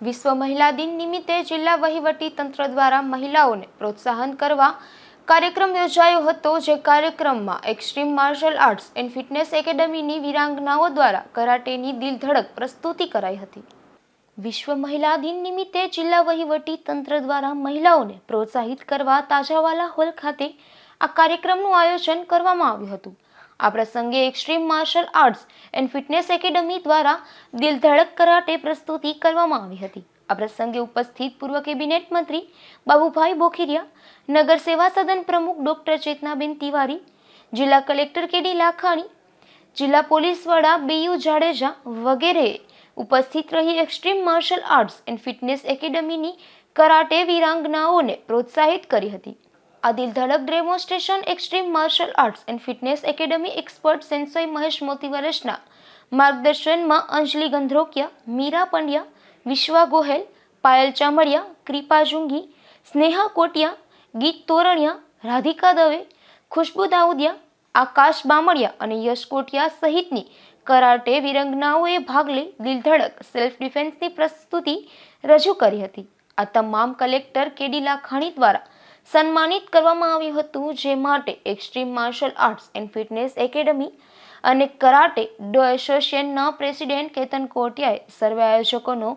વિશ્વ મહિલા દિન નિમિત્તે જિલ્લા વહીવટી તંત્ર દ્વારા મહિલાઓને પ્રોત્સાહન કરવા કાર્યક્રમ યોજાયો હતો, જે કાર્યક્રમમાં extreme martial arts and fitness એકેડમીની વીરાંગનાઓ દ્વારા કરાટેની દિલધડક પ્રસ્તુતિ કરાઈ હતી. વિશ્વ મહિલા દિન નિમિત્તે જિલ્લા વહીવટી તંત્ર દ્વારા મહિલાઓને પ્રોત્સાહિત કરવા તાજાવાલા હોલ ખાતે આ કાર્યક્રમનું આયોજન કરવામાં આવ્યું હતું. આ પ્રસંગે extreme martial arts and fitness academy દ્વારા દિલધડક કરાટે પ્રસ્તુતિ કરવામાં આવી હતી. આ પ્રસંગે ઉપસ્થિત પૂર્વ કેબિનેટ મંત્રી બાબુભાઈ બોખીરિયા, નગર સેવા સદન પ્રમુખ ડોક્ટર ચેતનાબેન તિવારી, જિલ્લા કલેક્ટર કેડી લાખાણી, જિલ્લા પોલીસ વડા બીયુ જાડેજા વગેરે ઉપસ્થિત રહી extreme martial arts and fitness એકેડમીની karate વીરાંગનાઓને પ્રોત્સાહિત કરી હતી. આ દિલધડક demonstration extreme martial arts and fitness academy expert sensei Mahesh મોતીવરેશના માર્ગદર્શનમાં અંજલિ ગંધ્રોકિયા, મીરા પંડ્યા, વિશ્વા ગોહેલ, પાયલ ચામડિયા, કૃપા જુંગી, સ્નેહા કોટિયા, ગીત તોરણિયા, રાધિકા દવે, ખુશ્બુ દાઉદિયા, આકાશ બામડિયા અને યશ કોટિયા સહિતની કરાટે વિરંગનાઓએ ભાગ લઈ દિલધડક સેલ્ફ ડિફેન્સની પ્રસ્તુતિ રજૂ કરી હતી. આ તમામ કલેક્ટર કેડી લાખાણી દ્વારા સન્માનિત કરવામાં આવ્યું હતું, જે માટે extreme martial arts and fitness academy અને કરાટે ડો એસોસિએશનના પ્રેસિડેન્ટ કેતન કોટિયાએ સર્વે આયોજકોનો